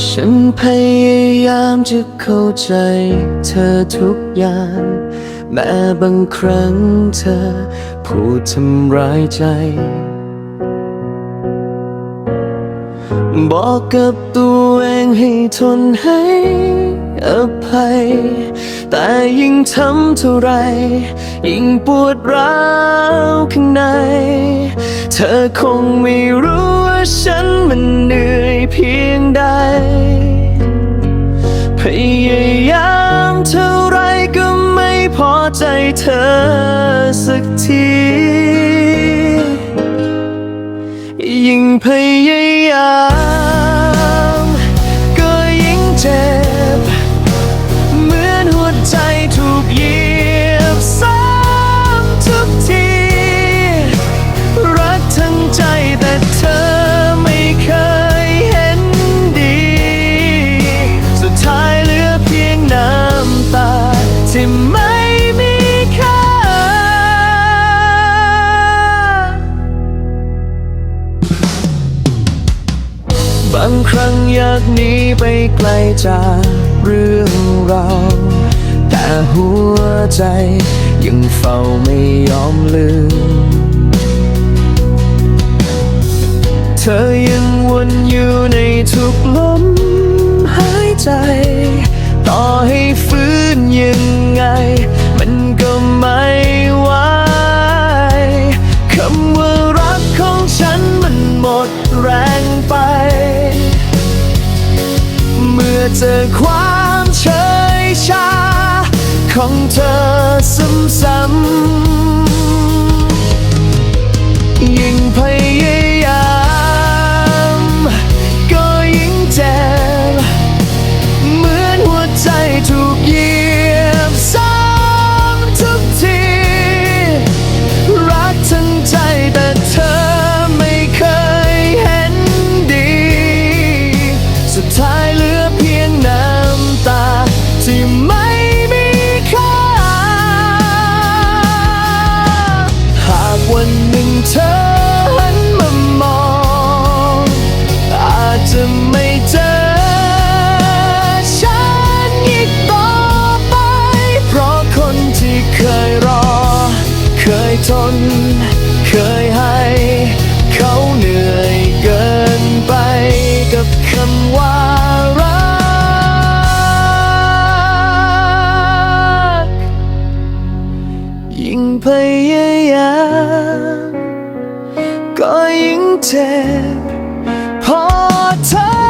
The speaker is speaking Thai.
ฉันพยายามจะเข้าใจเธอทุกอย่าง แม้บางครั้งเธอพูดทำร้ายใจ บอกกับตัวเองให้ทนให้อภัย แต่ยิ่งทำเท่าไร ยิ่งปวดร้าวข้างใน เธอคงไม่รู้ ว่าฉันมันเหนื่อยเพียงใด พยายามเท่าไรก็ไม่พอใจเธอสักที ยิ่งพยายาม กนี้ไปไกลจากเรื่องเรา แต่หัวใจยังเฝ้าไม่ยอมลืม เธอยังวนอยู่ในทุกลมหายใจ ต่อให้ฟื้นยังไง มันก็ไม่ไหวคำว่ารักของฉันมันหมดแรงไป เมื่อเจอความเฉยชา ของเธอซ้ำๆยิ่ง ถึงเธอหันมามอง อาจจะไม่เจอฉันอีกต่อไป เพราะคนที่เคยรอ เคยทน เคยให้ เขาเหนื่อยเกินไปกับคำว่า พยายามก็ยิ่งเจ็บพอเธอ